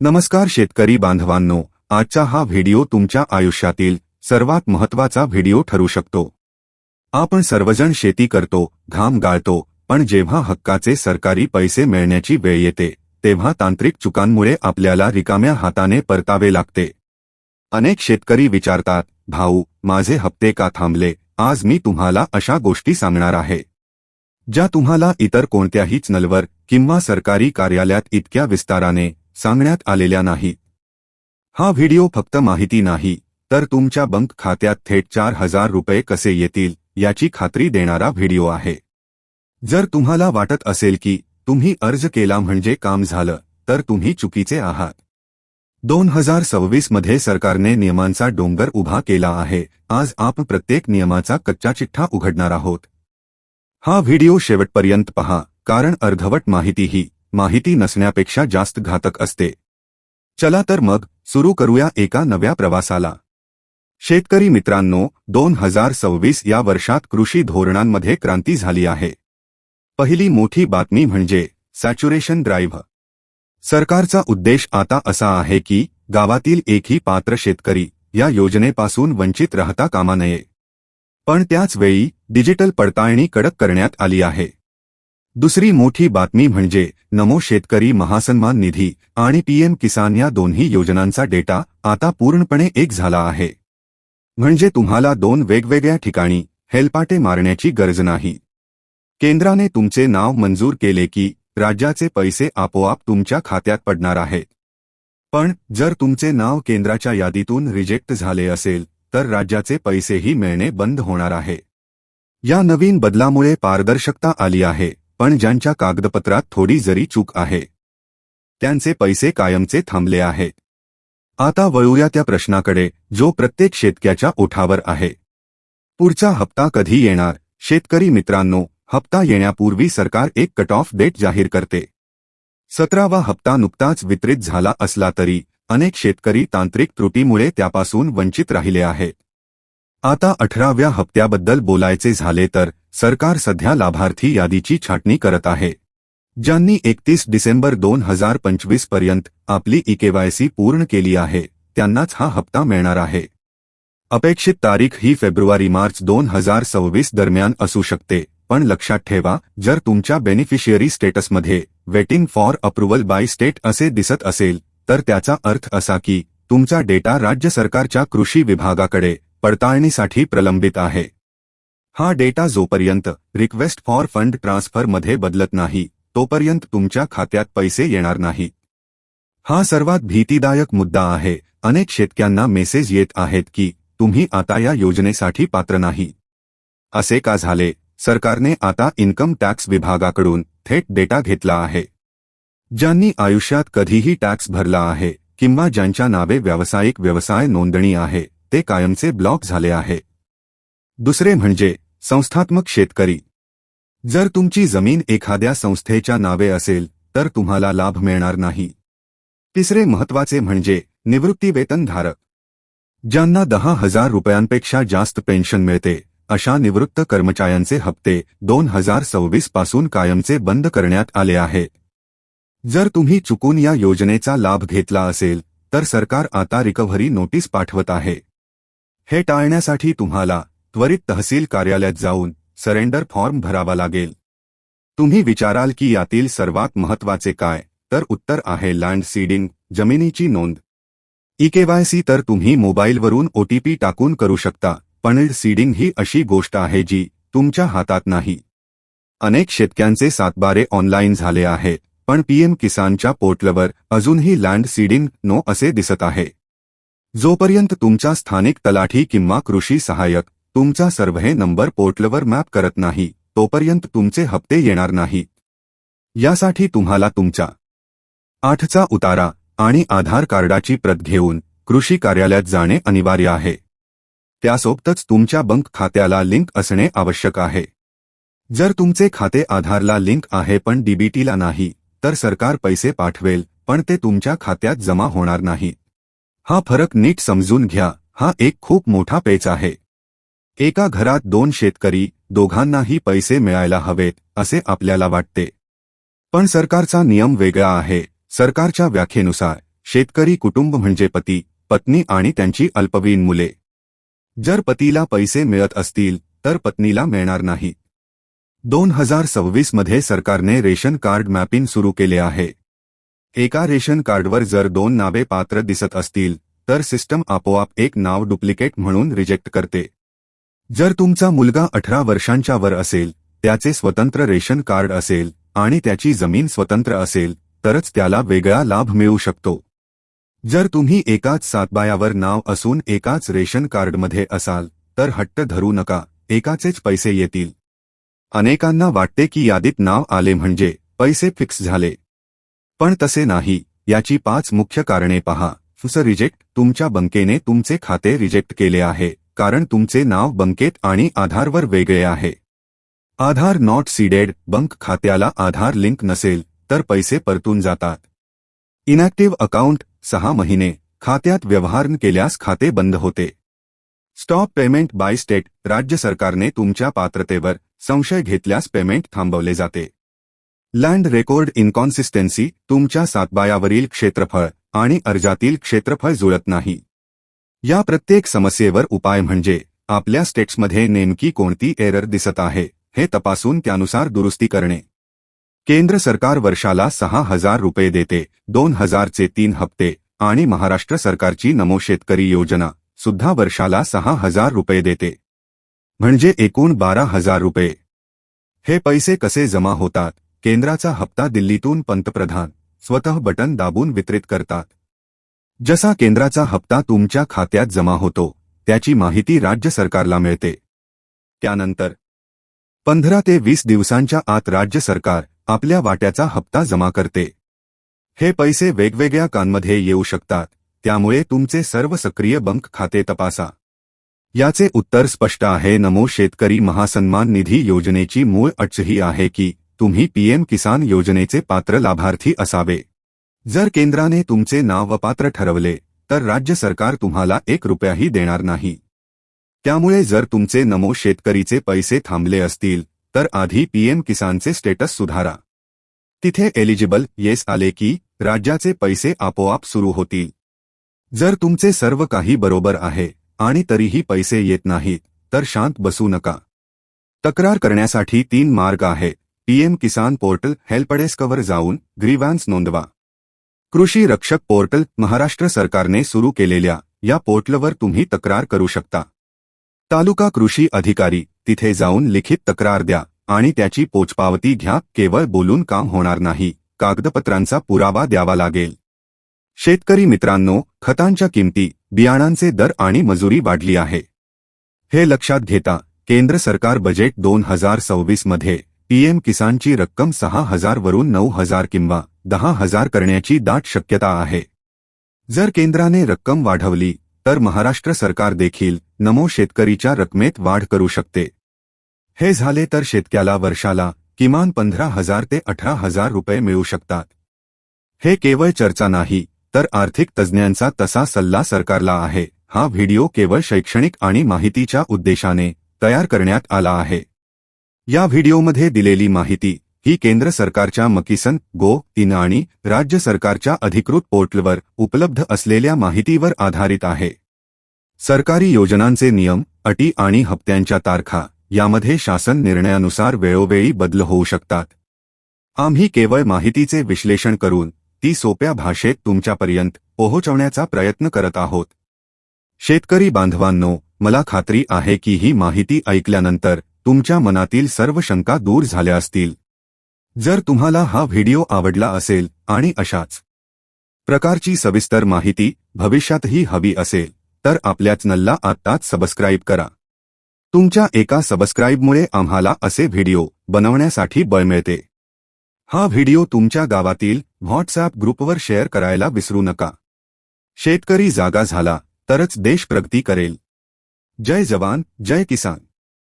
नमस्कार शेतकरी बांधवांनो आजचा हा व्हिडिओ तुमच्या आयुष्यातील सर्वात महत्त्वाचा व्हिडिओ ठरू शकतो. आपण सर्वजण शेती करतो घाम गाळतो पण जेव्हा हक्काचे सरकारी पैसे मिळण्याची वेळ येते तेव्हा तांत्रिक चुकांमुळे आपल्याला रिकाम्या हाताने परतावे लागते. अनेक शेतकरी विचारतात भाऊ माझे हप्ते का थांबले? आज मी तुम्हाला अशा गोष्टी सांगणार आहे. ज्या तुम्हाला इतर कोणत्याही चॅनलवर किंवा सरकारी कार्यालयात इतक्या विस्ताराने सांगण्यात आलेल्या नाहीत हा व्हिडिओ फक्त माहिती नाही तर तुमच्या बँक खात्यात थेट चार हजार रुपये कसे येतील याची खात्री देणारा व्हिडिओ आहे. जर तुम्हाला वाटत असेल की तुम्ही अर्ज केला म्हणजे काम झालं तर तुम्ही चुकीचे आहात. दोन हजार सव्वीसमध्ये सरकारने नियमांचा डोंगर उभा केला आहे आज आपण प्रत्येक नियमाचा कच्चा चिठ्ठा उघडणार आहोत. हा व्हिडिओ शेवटपर्यंत पहा कारण अर्धवट माहिती ही माहिती नसण्यापेक्षा जास्त घातक असते. चला तर मग सुरू करूया एका नव्या प्रवासाला. शेतकरी मित्रांनो दोन हजार सव्वीस या वर्षात कृषी धोरणांमध्ये क्रांती झाली आहे. पहिली मोठी बातमी म्हणजे सॅच्युरेशन ड्राईव्ह सरकारचा उद्देश आता असा आहे की गावातील एकही पात्र शेतकरी या योजनेपासून वंचित राहता कामा नये. पण त्याच वेळी डिजिटल पडताळणी कडक करण्यात आली आहे. दुसरी मोठी बातमी म्हणजे नमो शेतकरी महासन्मान निधी आणि पीएम किसान या दोन्ही योजनांचा डेटा आता पूर्णपणे एक झाला आहे. म्हणजे तुम्हाला दोन वेगवेगळ्या ठिकाणी हेलपाटे मारण्याची गरज नाही. केंद्राने तुमचे नाव मंजूर केले की राज्याचे पैसे आपोआप तुमच्या खात्यात पडणार आहेत पण जर तुमचे नाव केंद्राच्या यादीतून रिजेक्ट झाले असेल तर राज्याचे पैसेही मिळणे बंद होणार आहे. या नवीन बदलामुळे पारदर्शकता आली आहे. पण ज्यांच्या कागदपत्रात थोडी जरी चूक आहे त्यांचे पैसे कायमचे थांबले आहे. आता वळूया त्या प्रश्नाकडे जो प्रत्येक शेतक्याच्या ओठावर आहे. पुढचा हप्ता कधी येणार? शेतकरी मित्रांनो हप्ता येण्यापूर्वी सरकार एक कट ऑफ डेट जाहीर करते. सतरावा हप्ता नुकताच वितरित झाला असला तरी अनेक शेतकरी तांत्रिक त्रुटीमुळे त्यापासून वंचित राहिले आहेत. आता अठराव्या हप्त्याबद्दल बोलायचे झाले तर सरकार सध्या लाभार्थी यादीची छाटणी करत आहे. ज्यांनी एकतीस डिसेंबर दोन हजार पंचवीसपर्यंत आपली इकेवायसी पूर्ण केली आहे त्यांनाच हा हप्ता मिळणार आहे. अपेक्षित तारीख ही फेब्रुवारी मार्च दोन हजार सव्वीस दरम्यान असू शकते पण लक्षात ठेवा जर तुमच्या beneficiary स्टेटसमध्ये waiting for approval by state असे दिसत असेल तर त्याचा अर्थ असा की तुमचा डेटा राज्य सरकारच्या कृषी विभागाकडे पडताळणीसाठी प्रलंबित आहे. हा डेटा जोपर्यंत रिक्वेस्ट फॉर फंड ट्रान्सफरमध्ये बदलत नाही तोपर्यंत तुमच्या खात्यात पैसे येणार नाहीत हा सर्वात भीतीदायक मुद्दा आहे. अनेक शेतक्यांना मेसेज येत आहेत की तुम्ही आता या योजनेसाठी पात्र नाही. असे का झाले? सरकारने आता इन्कम टॅक्स विभागाकडून थेट डेटा घेतला आहे. ज्यांनी आयुष्यात कधीही टॅक्स भरला आहे किंवा ज्यांच्या नावे व्यावसायिक व्यवसाय नोंदणी आहे ते कायमचे ब्लॉक झाले आहे. दुसरे म्हणजे संस्थात्मक शेतकरी. जर तुमची जमीन एखाद्या संस्थेच्या नावे असेल तर तुम्हाला लाभ मिळणार नाही. तिसरे महत्त्वाचे म्हणजे निवृत्ती वेतनधारक ज्यांना दहा हजार रुपयांपेक्षा जास्त पेन्शन मिळते अशा निवृत्त कर्मचाऱ्यांचे हप्ते दोन हजार सव्वीसपासून कायमचे बंद करण्यात आले आहे. जर तुम्ही चुकून या योजनेचा लाभ घेतला असेल तर सरकार आता रिकव्हरी नोटीस पाठवत आहे. हे टाळण्यासाठी तुम्हाला त्वरित तहसील कार्यालयात जाऊन सरेंडर फॉर्म भरावा लागेल. तुम्ही विचाराल की यातील सर्वात महत्त्वाचे काय तर उत्तर आहे लँड सीडिंग जमिनीची नोंद. इकेवायसी तर तुम्ही मोबाईलवरून ओटीपी टाकून करू शकता पण सीडिंग ही अशी गोष्ट आहे जी तुमच्या हातात नाही. अनेक शेतक्यांचे सातबारे ऑनलाईन झाले आहेत पण पीएम किसानच्या पोर्टलवर अजूनही लँड सीडिंग नो असे दिसत आहे. जोपर्यंत तुमचा स्थानिक तलाठी किंवा कृषी सहाय्यक तुमचा सर्व्हे नंबर पोर्टलवर मॅप करत नाही तोपर्यंत तुमचे हप्ते येणार नाहीत यासाठी तुम्हाला तुमचा आठचा उतारा आणि आधार कार्डाची प्रत घेऊन कृषी कार्यालयात जाणे अनिवार्य आहे. त्यासोबतच तुमच्या बँक खात्याला लिंक असणे आवश्यक आहे. जर तुमचे खाते आधारला लिंक आहे पण डीबीटीला नाही तर सरकार पैसे पाठवेल पण ते तुमच्या खात्यात जमा होणार नाही. हा फरक नीट समजून घ्या हा एक खूप मोठा पेच आहे. एका घरात दोन शेतकरी दोघांनाही पैसे मिळायला हवेत असे आपल्याला वाटते. पण सरकारचा नियम वेगळा आहे. सरकारच्या व्याख्येनुसार शेतकरी कुटुंब म्हणजे पती पत्नी आणि त्यांची अल्पवयीन मुले. जर पतीला पैसे मिळत असतील तर पत्नीला मिळणार नाही. दोन हजार सव्वीसमध्ये सरकारने रेशन कार्ड मॅपिंग सुरू केले आहे. एका रेशन कार्डवर जर दोन नावे पात्र दिसत असतील तर सिस्टम आपोआप एक नाव डुप्लिकेट म्हणून रिजेक्ट करते. जर तुमचा मुलगा अठरा वर्षांच्या वर असेल त्याचे स्वतंत्र रेशन कार्ड असेल आणि त्याची जमीन स्वतंत्र असेल तरच त्याला वेगळा लाभ मिळू शकतो. जर तुम्ही एकाच सातबायावर नाव असून एकाच रेशन कार्डमध्ये असाल तर हट्ट धरू नका एकाचेच पैसे येतील. अनेकांना वाटते की यादीत नाव आले म्हणजे पैसे फिक्स झाले. पण तसे नाही याची पाच मुख्य कारणे पहा. फुस रिजेक्ट तुमच्या बँकेने तुमचे खाते रिजेक्ट केले आहे. कारण तुमचे नाव बंकेत आणि आधारवर वेगळे आहे. आधार नॉट सीडेड बंक खात्याला आधार लिंक नसेल तर पैसे परतून जातात. इनॅक्टिव्ह अकाउंट सहा महिने खात्यात व्यवहार केल्यास खाते बंद होते. स्टॉप पेमेंट बाय स्टेट राज्य सरकारने तुमच्या पात्रतेवर संशय घेतल्यास पेमेंट थांबवले जाते. लँड रेकॉर्ड इन्कॉन्सिस्टन्सी तुमच्या सातबायावरील क्षेत्रफळ आणि अर्जातील क्षेत्रफळ जुळत नाही. या प्रत्येक समस्येवर उपाय म्हणजे आपल्या स्टेट्समध्ये नेमकी कोणती एरर दिसत आहे हे तपासून त्यानुसार दुरुस्ती करणे. केंद्र सरकार वर्षाला सहा हजार रुपये देते दोन हजारचे तीन हप्ते आणि महाराष्ट्र सरकारची नमो शेतकरी योजना सुद्धा वर्षाला सहा हजार रुपये देते. म्हणजे एकूण बारा हजार रुपये. हे पैसे कसे जमा होतात केंद्राचा हप्ता दिल्लीतून पंतप्रधान स्वतः बटन दाबून वितरित करतात. जसा केंद्राचा हप्ता तुमच्या खात्यात जमा होतो त्याची माहिती राज्य सरकारला मिळते. त्यानंतर पंधरा ते वीस दिवसांच्या आत राज्य सरकार आपल्या वाट्याचा हप्ता जमा करते. हे पैसे वेगवेगळ्या कांमध्ये येऊ शकतात त्यामुळे तुमचे सर्व सक्रिय बँक खाते तपासा. याचे उत्तर स्पष्ट आहे. नमो शेतकरी महासन्मान निधी योजनेची मूळ अटही आहे की तुम्ही पीएम किसान योजनेचे पात्र लाभार्थी असावे. जर केंद्राने तुमचे नाव अपात्र ठरवले, तर राज्य सरकार तुम्हाला एक रुपयाही देणार नाही. त्यामुळे जर तुमचे नमो शेतकरीचे पैसे थांबले असतील, तर आधी पीएम किसानचे स्टेटस सुधारा. तिथे एलिजिबल येस आले की, राज्याचे पैसे आपोआप सुरू होतील. जर तुमचे सर्व काही बरोबर आहे, आणि तरीही पैसे येत नाहीत, तर शांत बसू नका. तक्रार करण्यासाठी तीन मार्ग आहेत पीएम किसान पोर्टल, हेल्पडेस्कवर जाऊन ग्रीवान्स नोंदवा. कृषी रक्षक पोर्टल महाराष्ट्र सरकारने सुरू केलेल्या या पोर्टलवर तुम्ही तक्रार करू शकता. तालुका कृषी अधिकारी तिथे जाऊन लिखित तक्रार द्या आणि त्याची पोचपावती घ्या केवळ बोलून काम होणार नाही कागदपत्रांचा पुरावा द्यावा लागेल. शेतकरी मित्रांनो खतांच्या किमती बियाणांचे दर आणि मजुरी वाढली आहे. हे लक्षात घेता केंद्र सरकार बजेट दोन हजार सव्वीसमध्ये पीएम किसानची रक्कम सहा हजार वरून नऊ हजार किंवा दहा हजार करण्याची दाट शक्यता आहे. जर केंद्राने रक्कम वाढवली तर महाराष्ट्र सरकार देखील नमो शेतकरीच्या रकमेत वाढ करू शकते. हे झाले तर शेतक्याला वर्षाला किमान पंधरा हजार ते अठरा हजार रुपये मिळू शकतात. हे केवळ चर्चा नाही तर आर्थिक तज्ज्ञांचा तसा सल्ला सरकारला आहे. हा व्हिडिओ केवळ शैक्षणिक आणि माहितीच्या उद्देशाने तयार करण्यात आला आहे. या व्हिडिओमध्ये दिलेली माहिती ही केंद्र सरकारच्या मकिसन गो इन आणि राज्य सरकारच्या अधिकृत पोर्टलवर उपलब्ध असलेल्या माहितीवर आधारित आहे. सरकारी योजनांचे नियम अटी आणि हप्त्यांच्या तारखा यामध्ये शासन निर्णयानुसार वेळोवेळी बदल होऊ शकतात. आम्ही केवळ माहितीचे विश्लेषण करून ती सोप्या भाषेत तुमच्यापर्यंत पोहोचवण्याचा प्रयत्न करत आहोत. शेतकरी बांधवांनो मला खात्री आहे की ही माहिती ऐकल्यानंतर तुमच्या मनातील सर्व शंका दूर झाल्या असतील. जर तुम्हाला हा व्हिडिओ आवडला असेल आणि अशाच प्रकारची सविस्तर माहिती भविष्यातही हवी असेल तर आपल्या चॅनलला आत्ताच सबस्क्राईब करा. तुमच्या एका सबस्क्राईबमुळे आम्हाला असे व्हिडिओ बनवण्यासाठी बळ मिळते. हा व्हिडिओ तुमच्या गावातील व्हॉट्सॲप ग्रुपवर शेअर करायला विसरू नका. शेतकरी जागा झाला तरच देश प्रगती करेल. जय जवान जय किसान.